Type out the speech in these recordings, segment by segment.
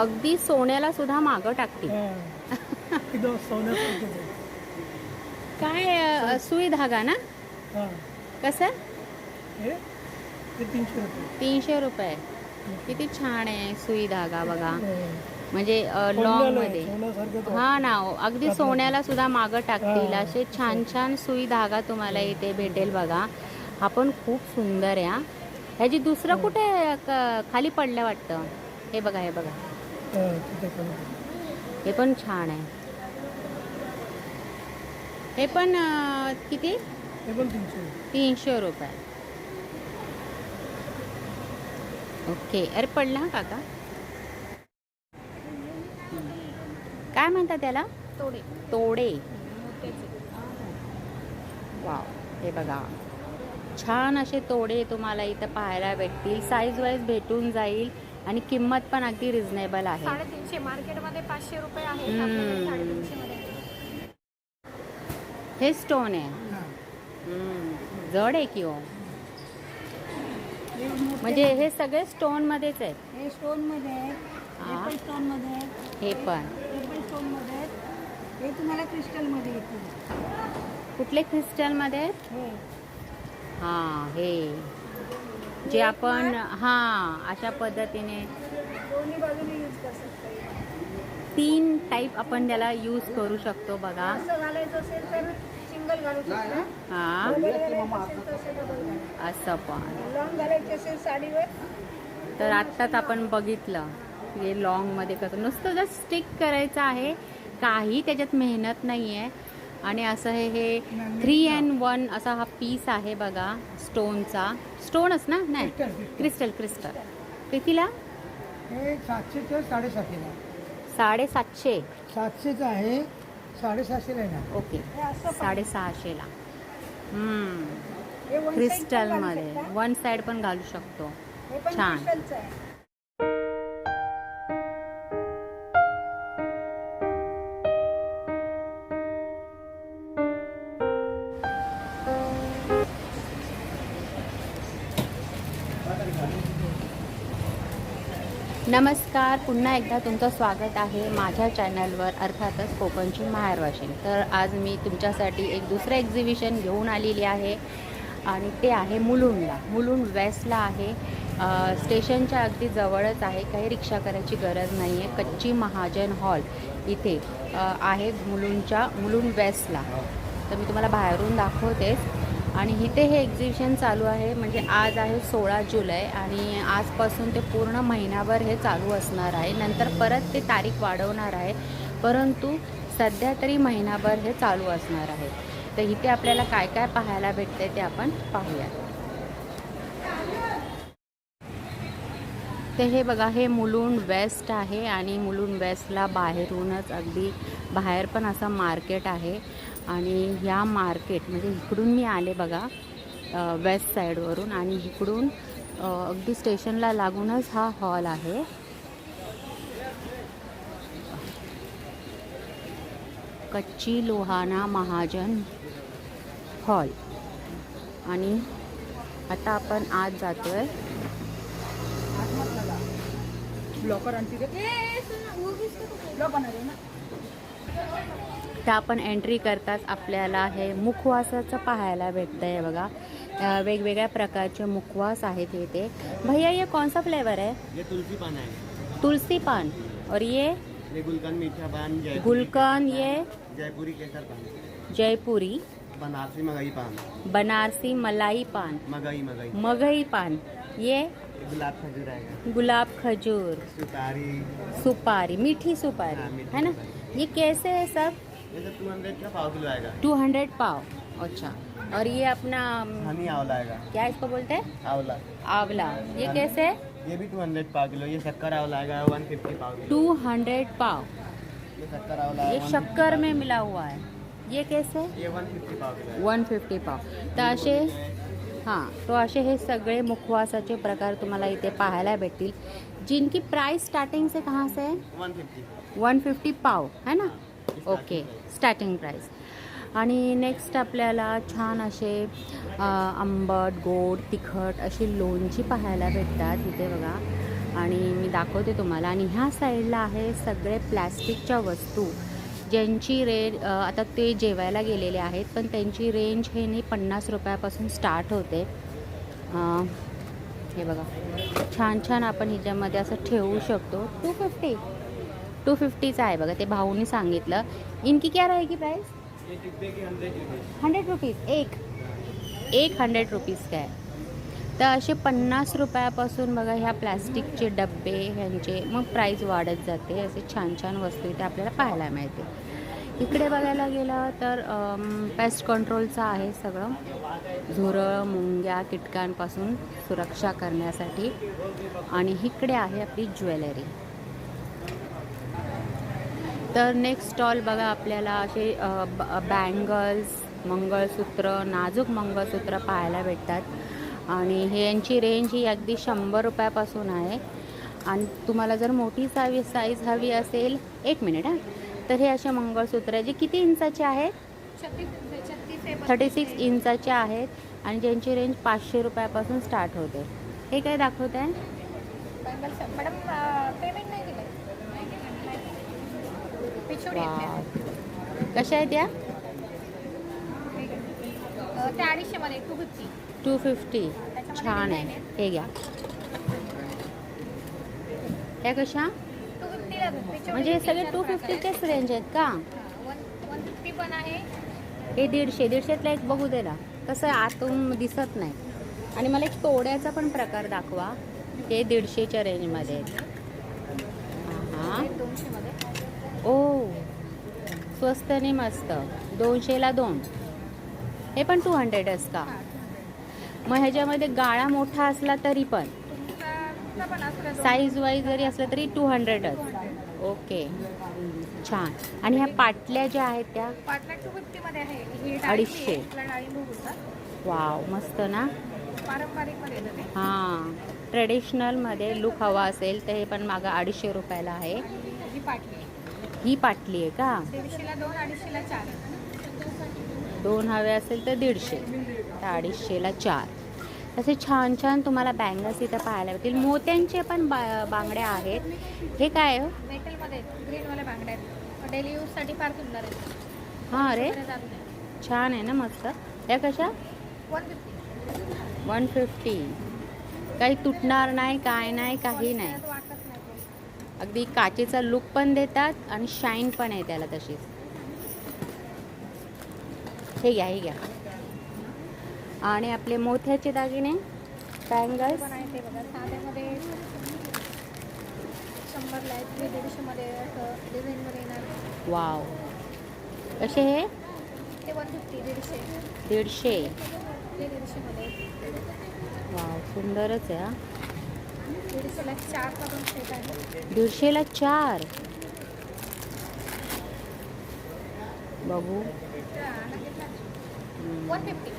अगदी सोन्याला सुद्धा मागं टाकतील. हा. एकदम. काय सुई धागा ना? हा. कसं? हे? तीनशे रुपये. किती छान आहे सुई धागा बघा. हा. म्हणजे लॉंगमध्ये. हा ना अगदी सोन्याला सुद्धा मागं टाकतील. हा. असे छान छान सुई धागा तुम्हाला इथे भेटेल बघा. हा पण खूप सुंदर आहे हा. ह्याची दुसरं कुठे खाली पडलं वाटतं? हे बघा हे बघा. हा, पण. हे पण छान आहे. हे पण किती? हे पण तीनशे रुपये. तीनशे रुपये. ओके अरे पडला काका. काय म्हणतात त्याला? तोडे. तोडे. वाव हे बघा. छान असे तोडे तुम्हाला इथं पाहायला भेटतील. साईज वाईज भेटून जाईल. आणि किंमत पण अगदी रिझनेबल आहे. साडेतीनशे मार्केटमध्ये पाचशे रुपये आहे. आपल्याकडे हे स्टोन आहे. हा. हम्म, जड आहे की हो? म्हणजे हे सगळे स्टोन मध्येच आहेत. हे स्टोनमध्ये आहे हा. हे. पण स्टोनमध्ये आहे हे पण. हे पण स्टोनमध्ये आहेत. हे तुम्हाला क्रिस्टलमध्ये येतील. कुठले क्रिस्टलमध्ये आहेत? हे. हा हे. जे आपण हा अशा पद्धतीने तीन टाईप आपण त्याला यूज करू शकतो बघा. हा. असं पण. लॉंग घालायचे असेल साडीवर. तर आत्ताच आपण बघितलं हे लॉंगमध्ये कसं नुसतं जस्ट स्टिक करायचं आहे काही त्याच्यात मेहनत नाही आहे आणि असं हे हे थ्री अँड वन असा हा पीस आहे बघा स्टोनचा स्टोनच ना? नाही. क्रिस्टल, क्रिस्टल कितीला? हे सातशे ते साडेसातशेला. साडेसातशे. सातशेचं आहे साडेसातशेला येणार. ओके. हे असं पण. साडेसहाशेला. हम्म. हे one side पण क्रिस्टल घालू मध्ये शकता. वन साइड पण घालू शकतो. हे पण छान. नमस्कार. पुन्हा एकदा तुमचं स्वागत आहे माझ्या चॅनलवर अर्थातच कोकणची माहेरवाशी तर आज मी तुमच्यासाठी एक दुसरं एक्झिबिशन घेऊन आलेली आहे आणि ते आहे मुलुंडला. मुलुंड वेस्टला आहे. स्टेशनच्या अगदी जवळच आहे. काही रिक्षा करायची गरज नाही आहे कच्ची महाजन हॉल इथे आहे मुलुंडच्या मुलुंड वेस्टला तर मी तुम्हाला बाहेरून दाखवतेच. आणि इथे हे एक्झिबिशन चालू आहे. म्हणजे आज आहे सोळा जुलै आणि आजपासून ते पूर्ण महिनाभर हे चालू असणार आहे. नंतर परत ते तारीख वाढवणार आहे. परंतु सध्या तरी महिनाभर हे चालू असणार आहे. तर इथे आपल्याला काय काय पाहायला भेटते ते आपण पाहूया ते हे बघा हे मुलुंड वेस्ट आहे आणि मुलुंड वेस्टला बाहेरूनच अगदी बाहेर पण असं मार्केट आहे. आणि ह्या मार्केट म्हणजे इकडून मी आले बघा वेस्ट साईडवरून आणि इकडून अगदी स्टेशनला लागूनच हा हॉल आहे. कच्ची लोहाना महाजन हॉल आणि आता आपण आज जातोय. ब्लॉकर आणखी त्या आपण एंट्री करताच आपल्याला हे मुखवासाचं पाहायला भेटतं आहे बघा वेगवेगळ्या प्रकारचे मुखवास आहेत इथे. भैया ये कौन सा फ्लेवर है ये तुलसी पान है तुलसी पान. और ये? ये गुलकंद मीठा पान जयपुरी गुलकंद ये? जयपुरी केसर पान. जयपुरी. बनारसी मगई पान. बनारसी मलाई पान. मगई मगई. मगही पान. ये? गुलाब खजूर आएगा गुलाब खजूर. सुपारी. सुपारी मीठी सुपारी. है ना। ये कैसे है सब? टू हंड्रेड का पाव किलो आएगा? टू हंड्रेड पाव। अच्छा। और ये अपना हनी आंवला आएगा। क्या इसको बोलते हैं? आंवला। आंवला। ये कैसे है? ये भी टू हंड्रेड पाव किलो ये शक्कर आंवला आएगा वन फिफ्टी पाव टू हंड्रेड पाव। ये शक्कर आंवला ये शक्कर में मिला हुआ है। ये कैसे? ये वन फिफ्टी पाव वन फिफ्टी पाव। तर असे हाँ तो असे हे सगळे मुखवासाचे प्रकार तुम्हाला इथे पाहायला भेटतील. जिनकी प्राइस स्टार्टिंग से कहाँ से है? वन फिफ्टी वन फिफ्टी पाव है ना? ओके स्टार्टिंग प्राइस आणि नेक्स्ट आपल्याला छान असे आंबट गोड तिखट अशी लोणची पाहायला भेटतात इथे बघा. आणि मी दाखवते तुम्हाला. आणि ह्या साईडला आहे सगळे प्लॅस्टिकच्या वस्तू ज्यांची रेंज आता ते जेवायला गेलेले आहेत पण त्यांची रेंज हे नाही पन्नास रुपयापासून स्टार्ट होते. हे बघा. छान छान आपण ह्याच्यामध्ये असं ठेवू शकतो. टू फिफ्टी टू फिफ्टीचं आहे बघा ते भाऊनी सांगितलं. इनकी क्या रहेगी प्राईस हंड्रेड रुपीज एक. एक हंड्रेड रुपीज काय तर असे पन्नास रुपयापासून बघा ह्या प्लॅस्टिकचे डबे ह्यांचे मग प्राईस वाढत जाते. असे छान छान वस्तू इथे आपल्याला पाहायला मिळते. इकडे बघायला गेलं तर पेस्ट कंट्रोलचं आहे सगळं. झुरळ मुंग्या कीटकांपासून सुरक्षा करण्यासाठी. आणि इकडे आहे आपली ज्वेलरी. तर नेक्स्ट स्टॉल बघा आपल्याला असे बँगल्स मंगळसूत्र नाजूक मंगळसूत्र पाहायला भेटतात. आणि हे यांची रेंज ही अगदी शंभर रुपयापासून आहे. आणि तुम्हाला जर मोठी सावी साईज हवी असेल एक मिनिट हां. तर हे असे मंगळसूत्र आहे जे किती इंचाचे आहेत? आहे थर्टी सिक्स इंचाचे आहेत. आणि ज्यांची रेंज पाचशे रुपयापासून स्टार्ट होते. हे काय दाखवत आहे मॅडम पेमेंट नाही कशा आहेत या? त्या. अडीचशेमध्ये टू फिफ्टी टू फिफ्टी छान आहे. हे घ्या. त्या कशा? टू फिफ्टीला म्हणजे हे सगळे टू फिफ्टीचेच रेंज आहेत का? वन वन फिफ्टी पण आहे. हे दीडशे दीडशेतला एक बघू दे ना. कसं आहे, आतून दिसत नाही. आणि मला एक तोड्याचा पण प्रकार दाखवा. हे दीडशेच्या रेंजमध्ये आहेत. हां दोनशेमध्ये ओ स्वस्त आणि मस्त. दोनशेला दोन. हे पण टू हंड्रेडच का? मग ह्याच्यामध्ये गाळा मोठा असला तरी पण. साईज वाईज जरी असलं तरी टू हंड्रेडच ओके छान. आणि ह्या पाटल्या ज्या आहेत त्या? अडीचशे. वाव मस्त ना? हां. ट्रेडिशनलमध्ये लुक हवा असेल तर हे पण मागं अडीचशे रुपयाला आहे. ही पाटली आहे. का? दोन हवे असेल तर दीडशे. तर अडीचशेला चार. असे छान छान तुम्हाला बँगल्स इथं पाहायला भेटतील. मोत्यांचे पण बा बांगड्या आहेत. हे काय हो मेटलमध्ये ग्रीनवाल्या बांगड्या आहेत. डेली यूजसाठी फार सुंदर आहेत. हां अरे छान आहे ना मस्त. या कशा? One fifty one fifty. काही तुटणार नाही काय नाही काही नाही. अगदी काचेचा लुक पण देतात आणि शाईन पण आहे त्याला तशीच. हे घ्या हे घ्या. आणि आपले मोत्याचे दागिने बँगल्स पण आहे ते बघा. साध्यामध्ये शंभरला आहेत दीडशेमध्ये असं डिझाईनमध्ये येणार. वाव कसे हे? ते वन फिफ्टी दीडशे. दीडशे. ते दीडशेमध्ये वाव सुंदरच आहे. दीडशेला चार का दोन सेट आहे. दीडशेला चार. बघू. वन फिफ्टी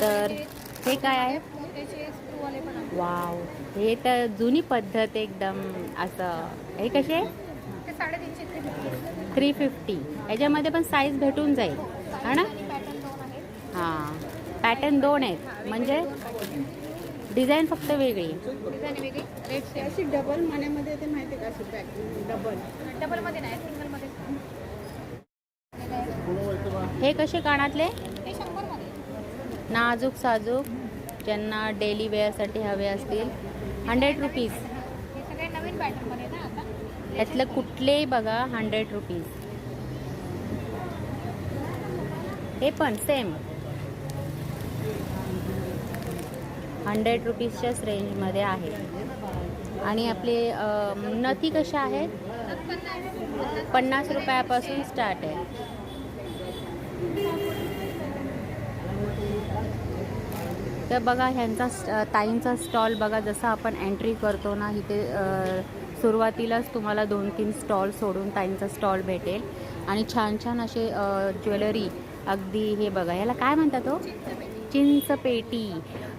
तर हे काय आहे? वाव. हे तर जुनी पद्धत एकदम असं. हे कसे? थ्री फिफ्टी याच्यामध्ये पण साईज भेटून जाईल. हा ना? दोन आहेत. हां. पॅटर्न दोन आहेत. म्हणजे? डिझाईन फक्त वेगळी. डिझाईन वेगळी? रेट सेम अशी डबल मण्यामध्ये ते माहिती का अशी डबल डबलमध्ये नाही सिंगलमध्ये हे कसे कानातले? शंभरमध्ये. नाजूक साजूक ज्यांना डेली वेअरसाठी हवे असतील. हंड्रेड रुपीज हे सगळे नवीन पॅटर्नमध्ये ना आता? यातलं कुठलेही बघा हंड्रेड रुपीज हे पण सेम हंड्रेड रुपीजच्याच रेंजमध्ये आहे. आणि आपले नथी कशा आहेत? पन्नास रुपयापासून स्टार्ट आहे. तर बघा ह्यांचा ताईंचा स्टॉल बघा जसं आपण एंट्री करतो ना इथे सुरुवातीलाच तुम्हाला दोन तीन स्टॉल सोडून ताईंचा स्टॉल भेटेल. आणि छान छान असे ज्वेलरी अगदी हे बघा. ह्याला काय म्हणतात हो? चिंचपेटी.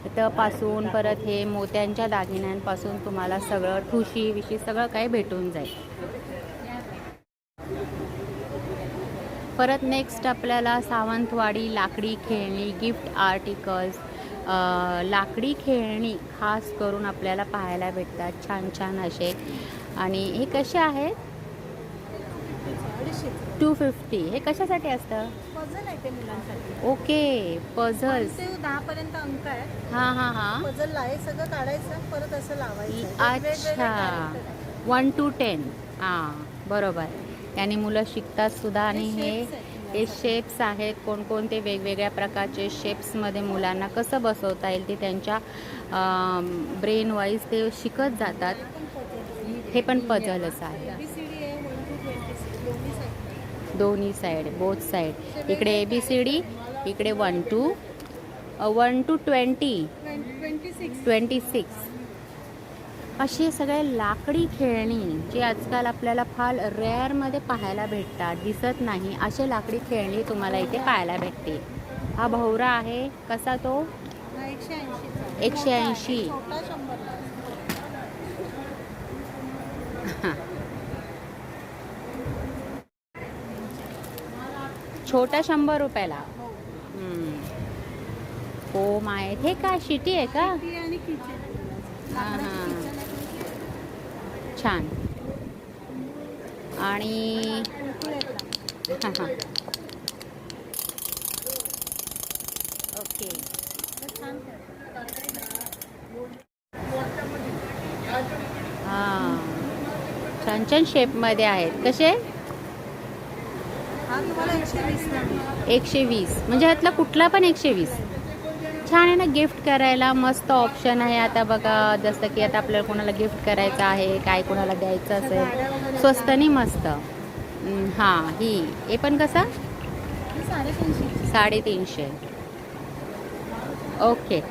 पासून परत हे मोत्यांच्या दागिन्यांपासून तुम्हाला सगळं ठुशी विशी सगळं काही भेटून जाईल. परत नेक्स्ट आपल्याला सावंतवाडी लाकडी खेळणी गिफ्ट आर्टिकल्स लाकडी खेळणी खास करून आपल्याला पाहायला भेटतात. छान छान असे. आणि हे कसे आहेत? टू फिफ्टी हे कशासाठी असतं? पझल आहे ते मुलांसाठी. ओके पझल्स ते दहा पर्यंत अंक आहे हां हां हां. पझल आहे सगळं काढायचं परत असं लावायचं. अच्छा. वन टू टेन हां बरोबर. त्याने मुलं शिकतात सुद्धा आणि हे हे शेप्स आहेत. कोणकोणते वेगवेगळ्या प्रकारचे शेप्समध्ये मुलांना कसं बसवता येईल ते त्यांच्या ब्रेन वाईज ते शिकत जातात. हे पण पझलच आहे वन टू ट्वेंटी सिक्स दोन्ही side. दोन्ही साईड बोथ साईड इकडे ए बी सी डी इकडे one two one two twenty twenty six अशी सगळे लाकडी खेळणी जी आजकाल आपल्याला फार रेअरमध्ये पाहायला भेटतात दिसत नाही असे लाकडी खेळणी तुम्हाला इथे पाहायला भेटते हा भवरा आहे कसा तो? एकशे ऐंशीचा. एकशे ऐंशी. छोटा शंभर रुपयाला. हो. आहे हे काय शिटी आहे का? हां, हां. छान. आणि. हां हां. ओके. हां. छान छान शेपमध्ये आहेत. कसे? एकशे वीस. म्हणजे ह्यातला कुठला पण एकशे वीस. छान आहे ना गिफ्ट करायला. मस्त ऑप्शन आहे. आता बघा जसं की आता आपल्याला कोणाला गिफ्ट करायचं आहे काय कोणाला द्यायचं असेल. स्वस्त नाही मस्त. हां ही. हे पण कसं? साडेतीनशे. साडेतीनशे. ओके.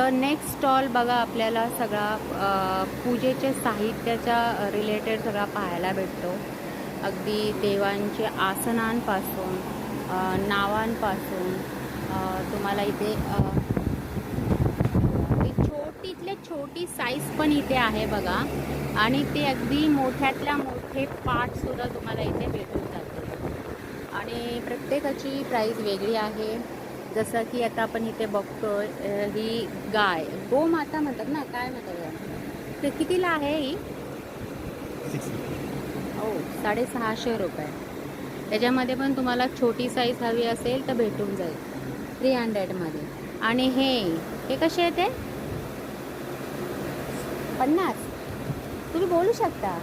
तर नेक्स्ट स्टॉल बघा आपल्याला सगळा पूजेच्या साहित्याच्या रिलेटेड सगळा पाहायला भेटतो. अगदी देवांचे आसनांपासून नावांपासून तुम्हाला इथे छोटीतल्या छोटीतले छोटी साईज पण इथे आहे बघा. आणि ते अगदी मोठ्यातल्या मोठे पार्टसुद्धा तुम्हाला इथे भेटून जाते आणि प्रत्येकाची प्राईस वेगळी आहे. जसं की आता आपण इथे बघतोय अ, ही गाय. गोमाता म्हणतात ना काय म्हणतात? ते कितीला आहे ही? हो साडेसहाशे रुपये. त्याच्यामध्ये पण तुम्हाला छोटी साईज हवी असेल तर भेटून जाईल. थ्री हंड्रेडमध्ये आणि हे हे कसे आहे ते? पन्नास. तुम्ही बोलू शकता.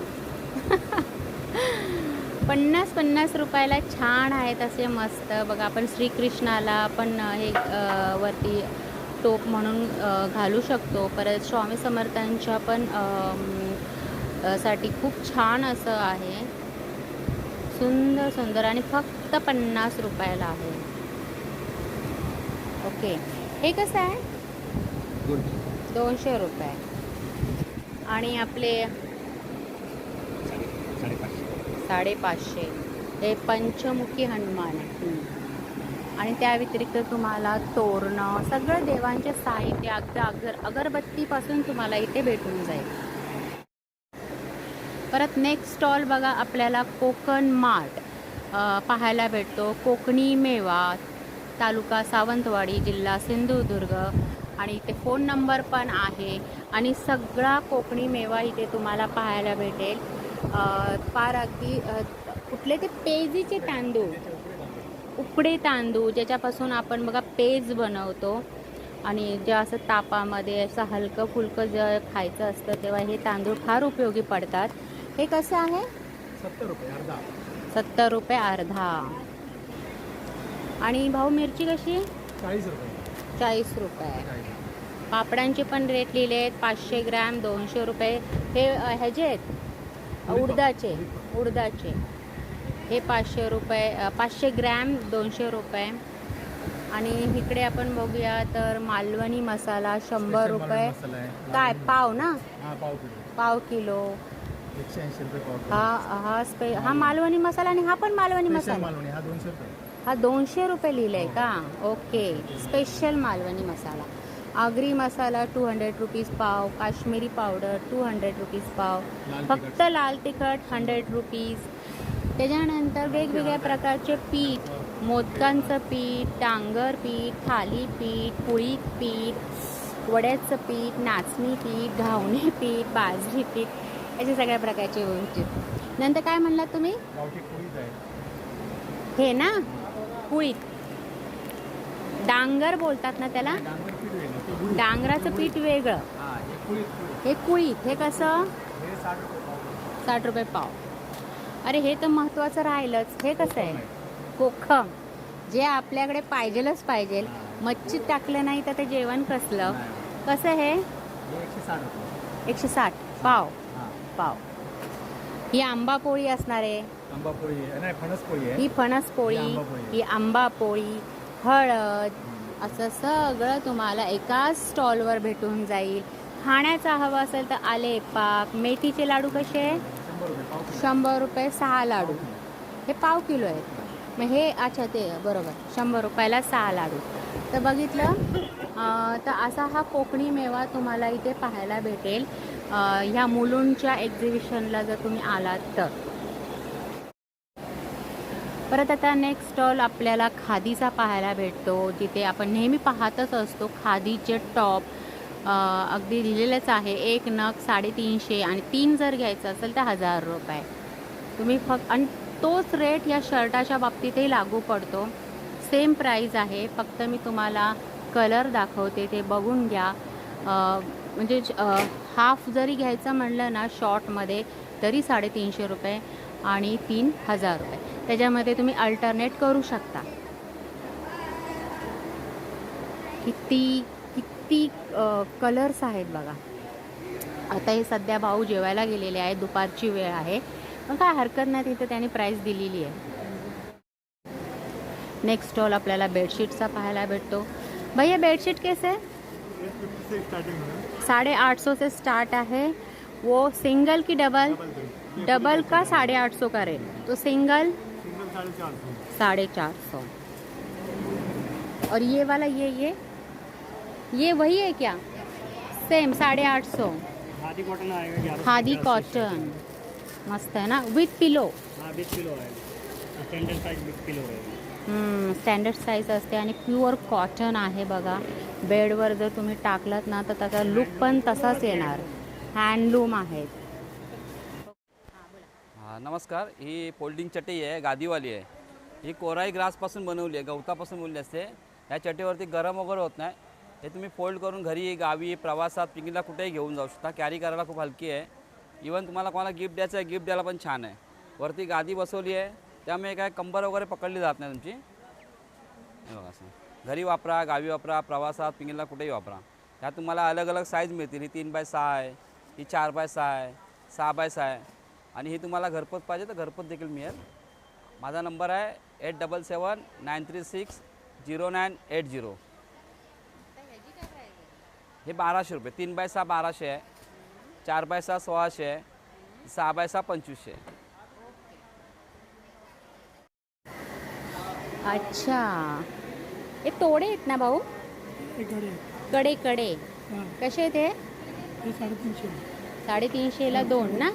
पन्नास पन्नास रुपयाला छान आहेत असे मस्त. बघा आपण श्रीकृष्णाला पण हे वरती टोप म्हणून घालू शकतो. परत स्वामी समर्थांच्या पण साठी खूप छान असं आहे. सुंदर सुंदर आणि फक्त पन्नास रुपयाला आहे. ओके. हे कसं आहे? दोनशे रुपये. आणि आपले साडेपाचशे. हे पंचमुखी हनुमान. आणि त्या व्यतिरिक्त तुम्हाला तोरणं सगळं देवांचे साहित्य अगदी अगर अगरबत्तीपासून तुम्हाला इथे भेटून जाईल. परत नेक्स्ट स्टॉल बघा आपल्याला कोकण मार्ट पाहायला भेटतो. कोकणी मेवा तालुका सावंतवाडी जिल्हा सिंधुदुर्ग. आणि इथे फोन नंबर पण आहे. आणि सगळा कोकणी मेवा इथे तुम्हाला पाहायला भेटेल. फार अगदी कुठले ते पेजीचे तांदूळ. उकडे तांदूळ ज्याच्यापासून आपण बघा पेज बनवतो. आणि जे असं तापामध्ये असं हलकं फुलकं जे खायचं असतं तेव्हा हे तांदूळ फार उपयोगी पडतात. हे कसे आहे? सत्तर रुपये अर्धा. सत्तर रुपये अर्धा. आणि भाऊ मिरची कशी? चाळीस रुपये. चाळीस रुपये. पापडांचे पण रेट लिहिले आहेत पाचशे ग्रॅम दोनशे रुपये. हे ह्याचे आहेत? उडदाचे उडदाचे. हे पाचशे रुपये पाचशे ग्रॅम दोनशे रुपये. आणि इकडे आपण बघूया तर मालवणी मसाला शंभर रुपये. काय पाव ना? हा पाव किलो. हा हा स्पे हा मालवणी. मसाला आणि हा पण मालवणी मसाला. हा दोनशे रुपये. हा दोनशे रुपये लिहिलंय का? Okay. Special Malvani masala. Agri masala two hundred rupees पाव Kashmiri powder two hundred rupees पाव फक्त लाल तिखट हंड्रेड रुपीज त्याच्यानंतर वेगवेगळ्या प्रकारचे पीठ मोदकांचं पीठ डांगर पीठ थालीपीठ पोळीत पीठ वड्याचं पीठ नाचणी पीठ घावणे पीठ बाजरी पीठ असे सगळ्या प्रकारचे पीठ नंतर काय म्हणलात तुम्ही? हे ना? कुळीत डांगर बोलतात ना त्याला? डांगराचं पीठ वेगळं. हा कुळीत हे कसं? साठ रुपये पाव. अरे हे तर महत्वाचं राहिलंच. हे कसं आहे? कोखम. जे आपल्याकडे पाहिजेलच पाहिजे मच्छी टाकलं नाही तर ते जेवण कसलं? कसं हे? एकशे साठ. पाव. पाव. ही आंबा पोळी असणार आहे. ही फणस पोळी. ही आंबा पोळी हळद असं सगळं तुम्हाला एकाच स्टॉलवर भेटून जाईल. खाण्याचा हवा असेल तर आले पाक. मेथीचे लाडू कसे शंभर रुपये सहा लाडू. हे पाव किलो आहेत. मग हे अच्छा ते बरोबर. शंभर रुपयाला सहा लाडू. तर बघितलं? तर असा हा कोकणी मेवा तुम्हाला इथे पाहायला भेटेल. ह्या मुलुंडच्या एक्झिबिशनला जर तुम्ही आलात तर. परत आता नेक्स्ट स्टॉल आपल्याला खादीचा पाहायला भेटतो जिथे आपण नेहमी पाहतच असतो खादीचे टॉप अगदी दिलेलंच आहे एक नग साडेतीनशे आणि तीन जर घ्यायचं असेल तर हजार रुपये. तुम्ही फक्त आणि तोच रेट या शर्टाच्या बाबतीतही लागू पडतो. सेम प्राईज आहे फक्त मी तुम्हाला कलर दाखवते ते बघून घ्या. म्हणजे हाफ जरी घ्यायचं म्हणलं ना शॉर्टमध्ये तरी साडेतीनशे रुपये आणि तीन हजार रुपये. त्याच्यामध्ये तुम्ही अल्टरनेट करू शकता. किती किती कलर्स आहेत बघा. आता हे सध्या भाऊ जेवायला गेलेले आहे दुपारची वेळ आहे. पण काय हरकत नाही तिथे त्यांनी प्राईस दिलेली आहे. नेक्स्ट स्टॉल आपल्याला बेडशीटचा पाहायला भेटतो. भैया बेडशीट कैसे? साढ़े आठ सौ से स्टार्ट है वो सिंगल की डबल डबल का साढ़े आठ सौ का रेट तो सिंगल साढ़े चार सौ। और ये वाला ये ये? ये वही है क्या? सेम साढ़े आठ सौ। खादी कॉटन आएगा खादी कॉटन। मस्त है ना? विथ पिलो हाँ किलो है। स्टैंडर्ड साईज असते आणि प्युअर कॉटन आहे बघा. बेडवर जर तुम्ही टाकलात ना तर त्याचा लुक पण तसाच येणार. हँडलूम आहेत. नमस्कार ही फोल्डिंग चटई आहे गादीवाली आहे. ही कोराई ग्रासपासून बनवली आहे गवतापासून बनवली असते. या चटईवरती गरम वगैरे होत नाही. हे तुम्ही फोल्ड करून घरी गावी प्रवासात पिकनिकला कुठेही घेऊन जाऊ शकता. कॅरी करायला खूप हलकी आहे. इवन तुम्हाला कोणाला गिफ्ट द्यायचं आहे गिफ्ट द्यायला पण छान आहे. वरती गादी बसवली आहे. त्यामुळे काय कंबर वगैरे पकडली जात नाही तुमची. बघा असं. घरी वापरा गावी वापरा प्रवासात पिकनिकला कुठेही वापरा. त्यात तुम्हाला अलग अलग साईज मिळतील. ही तीन बाय सहा आहे ही चार बाय सहा आहे सहा बाय सहा आहे. आणि ही तुम्हाला घरपोच पाहिजे तर घरपोच देखील मिळेल. माझा नंबर आहे eight double seven nine three six zero nine eight zero. हे बाराशे रुपये. तीन बाय सहा बाराशे आहे. चार बाय सहा सोळाशे आहे. सहा बाय सहा पंचवीसशे अच्छा. हे तोडे आहेत ना भाऊ. कडे कडे कसे आहेत हे? साडेतीनशे. साडेतीनशेला दोन ना?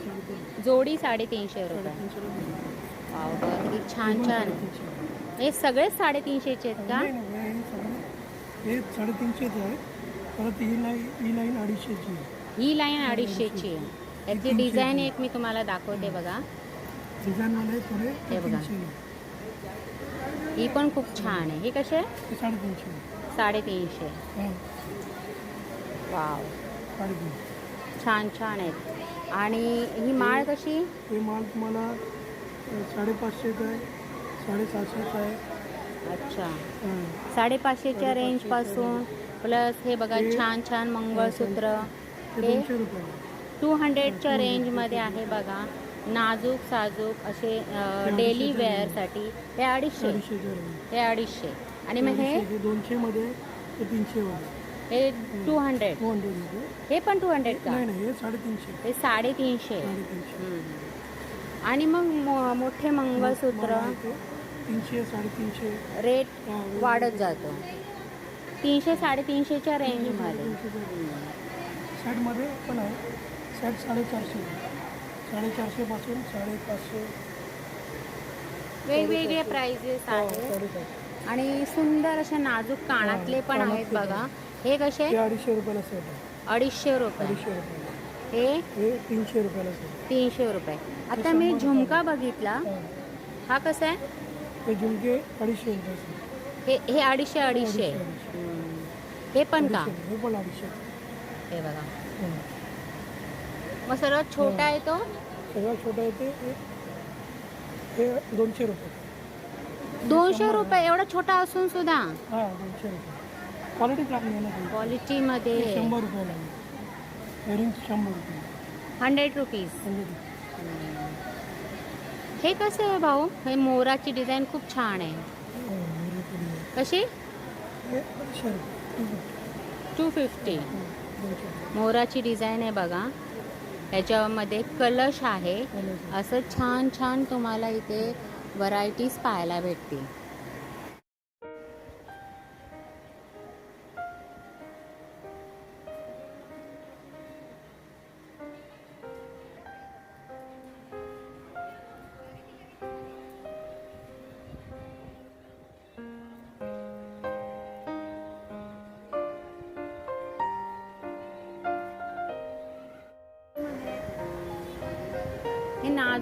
जोडी साडेतीनशे रुपये छान छान. हे सगळे साडेतीनशेचे आहेत का? हे हे साडेतीनशेच आहे परत ही लाईन ही लाईन अडीचशेची ही लाईन अडीचशेची आहे. याची डिझाईन एक मी तुम्हाला दाखवते बघा. डिझाईनवाले थोडे हे बघा. ही पण खूप छान आहे. ही कशी आहे. हे. साडेतीनशे साडेतीनशे वाव छान छान आहेत. आणि ही माळ कशी? हे माल तुम्हाला साडेपाचशेचा आहे साडेसातशेचा आहे. अच्छा. साडेपाचशेच्या रेंजपासून प्लस हे बघा छान छान मंगळसूत्र. हे टू हंड्रेडच्या रेंजमध्ये आहे बघा. नाजूक साजूक असे डेली वेअरसाठी हे अडीचशे. हे अडीचशे. आणि मग हे? हे दोनशेमध्ये ते तीनशेमध्ये. हे टू हंड्रेड टू हंड्रेड रुपये हे पण टू हंड्रेड का? नाही नाही हे साडेतीनशे. हे साडेतीनशे. साडेतीनशे. हम्म. आणि मग मो- मोठे मंगळसूत्र? मला इथे तीनशे साडेतीनशे. रेट वाढत जातो. तीनशे साडेतीनशेच्या रेंजमध्ये सेटमध्ये पण आहे. सेट साडेचारशे. साडेचारशेपासून साडेपाचशे. वेगवेगळे प्राइजेस आहेत. साडेचारशे आणि सुंदर असे नाजूक कानातले पण आहेत बघा. हे कसे? अडीचशे रुपयाला सेट आहे. अडीचशे रुपये. अडीचशे रुपयाला हे? हे तीनशे रुपयाला सेट तीनशे रुपये. आता मी झुमका बघितला. हा. कसा आहे? हे झुमके अडीचशे रुपये set. हे हे अडीचशे अडीचशे. हे पण का? अडीचशे. हे पण अडीचशे. हे बघा. हं. मग सर्वात छोटा आहे तो? सगळ्यात छोटं येते हे हे दोनशे रुपये. दोनशे रुपये. एवढा छोटा असून सुद्धा? हां दोनशे रुपये. क्वालिटी चांगली आहे ना ती. क्वालिटीमध्ये हे शंभर रुपयाला आहे इयरिंग्स शंभर रुपये. हंड्रेड रुपीज म्हणजे हे कसं आहे भाऊ? हे मोराची डिझाईन खूप छान आहे. हो, आहे. कशी? हे रुपये. टू फिफ्टी दोनशे रुपये. मोराची डिझाईन आहे बघा. ह्याच्यामध्ये कलश आहे. असं छान छान तुम्हाला इथे व्हरायटीज पाहायला भेटतील.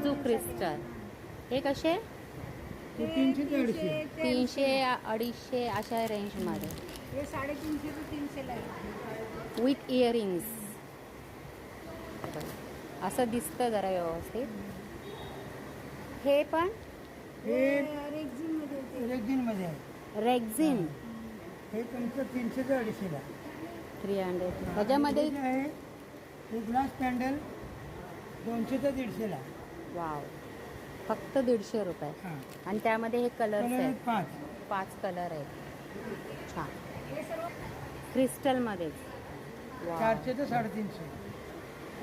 नाजूक क्रिस्टल. हे कसे? तीनशे ते अडीचशे. तीनशे अडीचशे अशा रेंजमध्ये हे साडेतीनशे ते तीनशेला आहे विथ इयरिंग्स असं दिसतं जरा व्यवस्थित. हे पण? हे रेक्झिनमध्ये येते. आहे. रेक्झिन. हे. तुमचं तीनशे ते अडीचशेला थ्री हंड्रेड ह्याच्यामध्ये हे. जे आहे हे ग्लास पॅन्डल दोनशे ते दीडशेला वाव. फक्त दीडशे रुपये. हां. आणि त्यामध्ये हे कलर्स कलर आहेत पाच. पाच कलर आहेत. छान. क्रिस्टलमध्येच चारशे ते साडेतीनशे.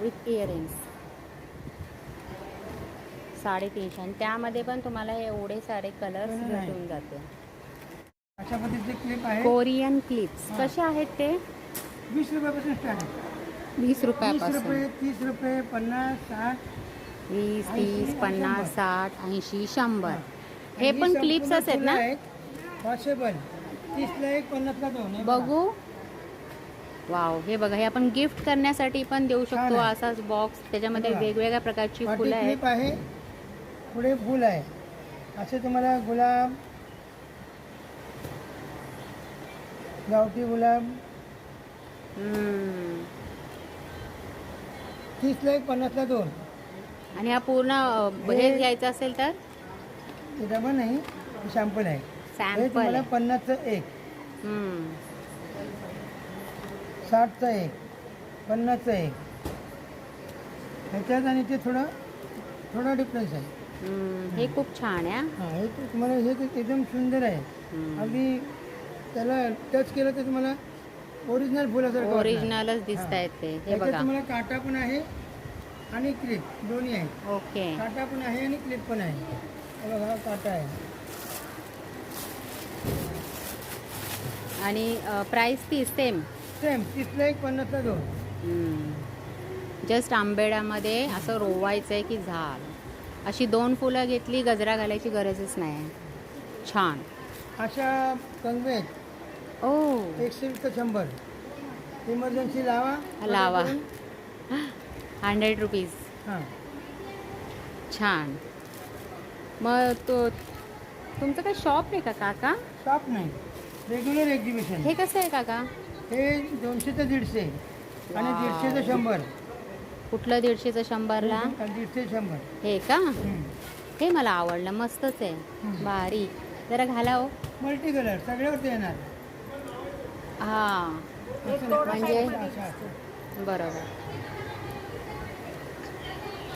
विथ इयरिंग्स साडेतीनशे. आणि त्यामध्ये पण तुम्हाला हे एवढे सारे कलर्स Colour आहे. भेटून जाते अशा पद्धतीचे क्लिप आहे कोरियन क्लिप्स हा. कसे आहेत ते? वीस रुपयापासून स्टार्ट आहे. वीस वीस रुपयापासून रुपये तीस रुपये पन्नास साठ वीस तीस पन्नास. साठ ऐंशी शंभर. हा. पण क्लिप्स आहेत फुलं ना बघू. वाव हे बघा हे आपण गिफ्ट करण्यासाठी पण देऊ शकतो. असाच बॉक्स त्याच्यामध्ये. वेगवेगळ्या प्रकारची फुलं आहेत. आहे. पुढे फुल आहे. असे तुम्हाला गुलाब गावठी गुलाब. तीसला एक पन्नासला दोन. आणि हा पूर्ण हे घ्यायचं असेल तर? डबल नाही शॅम्पल आहे. हे सॅम्पल तुम्हाला पन्नासचं एक. साठचं एक. पन्नासचं एक. ह्याच्यात आणि ते थोडं थोडा डिफरन्स आहे. हे खूप छान आहे हा. हां हे तुम्हाला हे ते एकदम सुंदर आहे. हम्म. अगदी त्याला टच केलं तर तुम्हाला ओरिजिनल वाटणार. ओरिजिनलच दिसत आहेत ते. हे बघा. तुम्हाला काटा पण आहे. आणि क्लिप दोन्ही आहे ओके. काटा पण आहे आणि क्लिप पण आहे. हे बघा हा काटा आहे. आणि प्राइस ती सेम सेम तीसला एक पन्नासला दोन. जस्ट आंबेड्यामध्ये असं रोवायचं आहे की झाड अशी दोन फुलं घेतली गजरा घालायची गरजच नाही. छान. अशा कंगवे आहेत. ओ. एकशे वीस ते शंभर. इमर्जन्सी लावा. लावा. Hundred rupees. हां. छान. मग तो तुमचं काय शॉप आहे का काका? शॉप नाही. रेग्युलर एक्झिबिशन हे कसं आहे काका? हे दोनशे ते दीडशे. आणि दीडशे ते शंभर. कुठलं दीडशेचं शंभरला? आणि दीडशे शंभर. हे का. हे. मला आवडलं मस्तच आहे. भारी जरा घाला हो मल्टी कलर सगळ्यावरती येणार. हा. म्हणजे बरोबर.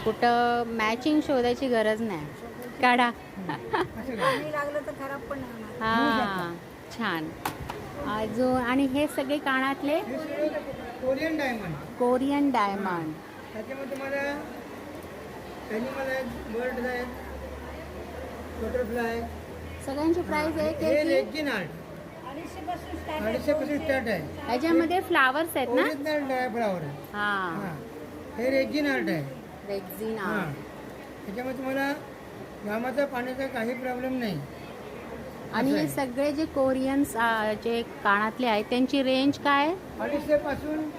कुठं मॅचिंग शोधायची गरज नाही. काढा. असं काय पाणी लागलं तर खराब पण नाही होणार. हा छान. अजून आणि हे सगळे कानातले कोरियन डायमंड कोरियन डायमंड त्याच्यामध्ये तुम्हाला ॲनिमल आहेत बर्ड आहेत बटरफ्लाय सगळ्यांची प्राइस हे एक आहे की अडीचशे पासून स्टार्ट आहे. ह्याच्यामध्ये फ्लावर्स आहेत ना? ड्रायफ्लावर हा. हां. हे रेक्झिन आर्ट आहे. रेक्झिना हां. त्याच्यामध्ये तुम्हाला घामाचा पाण्याचा काही प्रॉब्लेम नाही. आणि हे सगळे जे कोरियन्स आ, जे कानातले आहेत त्यांची रेंज काय? अडीचशे पासून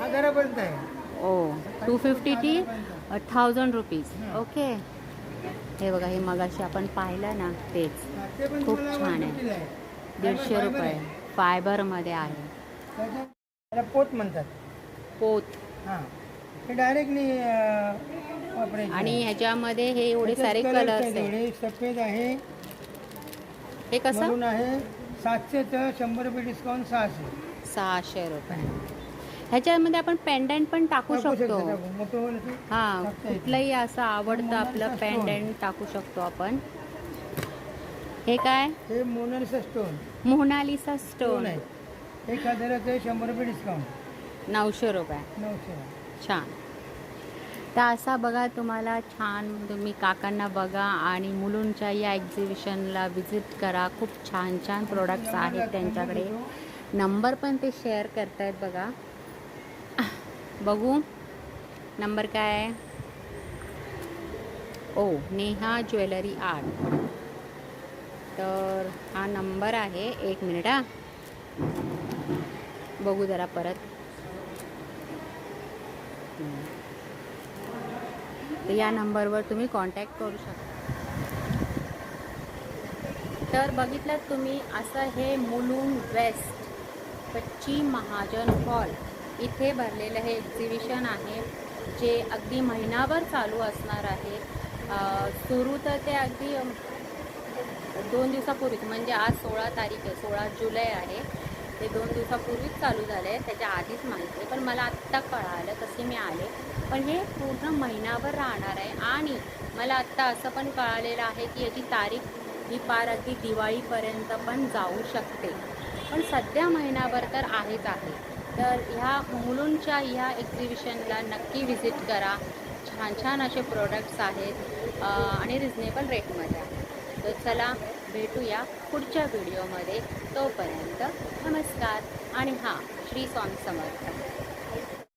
हजारापर्यंत आहे. ओ two fifty to thousand rupees okay हे बघा हे मगाशी आपण पाहिलं ना तेच. ते पण खूप तुम्हाला छान आहे. 150 ला आहे. दीडशे रुपये. आहे. फायबरमध्ये आहे. त्याला पोत म्हणतात. पोत. हां. हे डायरेक्टली वापरायचे आणि ह्याच्यामध्ये हे एवढे सारे त्याच्यात colours कलर्स आहेत. आहेत एवढे सफेद आहे. हे कसं? मरून आहे सातशे तर शंभर रुपये डिस्काउंट सहाशे. सहाशे रुपये. ह्याच्यामध्ये आपण पेंडंट पण टाकू टाकू शकतो. शकतो, टाकू. मोठं होईल असं हा टाकता येतं. कुठलंही असं आवडतं मोनालिसा आपलं stone. पेंडंट टाकू शकतो आपण. हे काय? हे Mona Lisa stone Mona Lisa stone stone आहे एक हजाराचं शंभर रुपये डिस्काउंट नऊशे रुपये. नऊशे. छान. तर असा बघा तुम्हाला छान तुम्ही काकांना बघा आणि मुलूंच्या या एक्झिबिशनला विजिट करा. खूप छान छान प्रोडक्ट्स आहेत त्यांच्याकडे. नंबर पण ते शेअर करतायत बघा. बघू. नंबर काय आहे? ओ नेहा ज्वेलरी आर्ट. तर हा नंबर आहे. एक मिनिट हा. बघू जरा परत. तर या नंबरवर तुम्ही कॉन्टॅक्ट करू शकता. तर बघितलं तुम्ही असं हे मुलुंड वेस्ट कच्ची महाजन हॉल इथे भरलेलं हे एक्झिबिशन आहे जे अगदी महिनाभर चालू असणार आहे. सुरू तर ते अगदी दोन दिवसापूर्वीच म्हणजे आज सोळा तारीख आहे सोळा जुलै आहे. ते दोन दिवसापूर्वीच चालू झालं आहे त्याच्या आधीच माहिती आहे पण मला आत्ता कळालं तसे मी आले. पण हे पूर्ण महिनाभर राहणार आहे. आणि मला आत्ता असं पण कळालेलं आहे की याची तारीख ही पार अगदी दिवाळीपर्यंत पण जाऊ शकते. पण सध्या महिनाभर तर आहेच आहे. तर ह्या मुलूंच्या ह्या एक्झिबिशनला नक्की व्हिजिट करा. छान छान असे प्रोडक्ट्स आहेत आणि रिजनेबल रेटमध्ये आहे. तर चला भेटूया पुढच्या व्हिडिओमध्ये. तोपर्यंत नमस्कार आणि हां श्री स्वामी समर्थ.